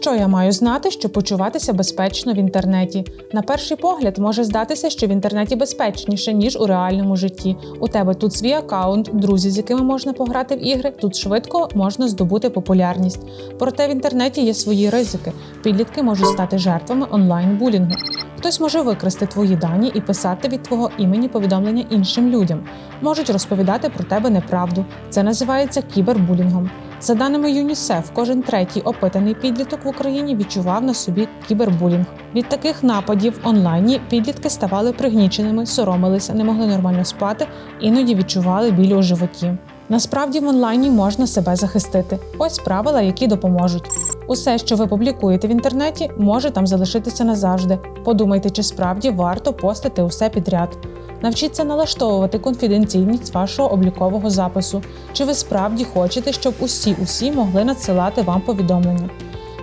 Що я маю знати, щоб почуватися безпечно в інтернеті? На перший погляд може здатися, що в інтернеті безпечніше, ніж у реальному житті. У тебе тут свій аккаунт, друзі, з якими можна пограти в ігри. Тут швидко можна здобути популярність. Проте в інтернеті є свої ризики. Підлітки можуть стати жертвами онлайн-булінгу. Хтось може викрасти твої дані і писати від твого імені повідомлення іншим людям. Можуть розповідати про тебе неправду. Це називається кібербулінгом. За даними ЮНІСЕФ, кожен третій опитаний підліток в Україні відчував на собі кібербулінг. Від таких нападів онлайні підлітки ставали пригніченими, соромилися, не могли нормально спати, іноді відчували біль у животі. Насправді в онлайні можна себе захистити. Ось правила, які допоможуть. Усе, що ви публікуєте в інтернеті, може там залишитися назавжди. Подумайте, чи справді варто постити усе підряд. Навчіться налаштовувати конфіденційність вашого облікового запису. Чи ви справді хочете, щоб усі усі могли надсилати вам повідомлення?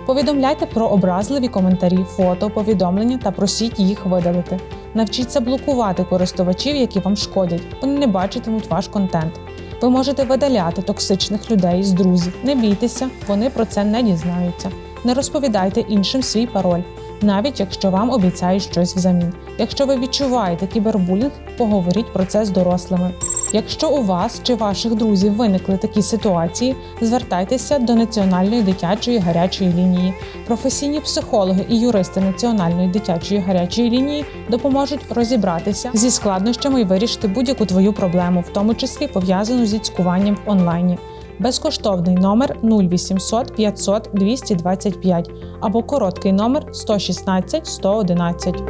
Повідомляйте про образливі коментарі, фото, повідомлення та просіть їх видалити. Навчіться блокувати користувачів, які вам шкодять. Вони не бачитимуть ваш контент. Ви можете видаляти токсичних людей з друзів. Не бійтеся, вони про це не дізнаються. Не розповідайте іншим свій пароль, навіть якщо вам обіцяють щось взамін. Якщо ви відчуваєте кібербулінг, поговоріть про це з дорослими. Якщо у вас чи ваших друзів виникли такі ситуації, звертайтеся до Національної дитячої гарячої лінії. Професійні психологи і юристи Національної дитячої гарячої лінії допоможуть розібратися зі складнощами і вирішити будь-яку твою проблему, в тому числі пов'язану зі цькуванням в онлайні. Безкоштовний номер 0800 500 225 або короткий номер 116 111.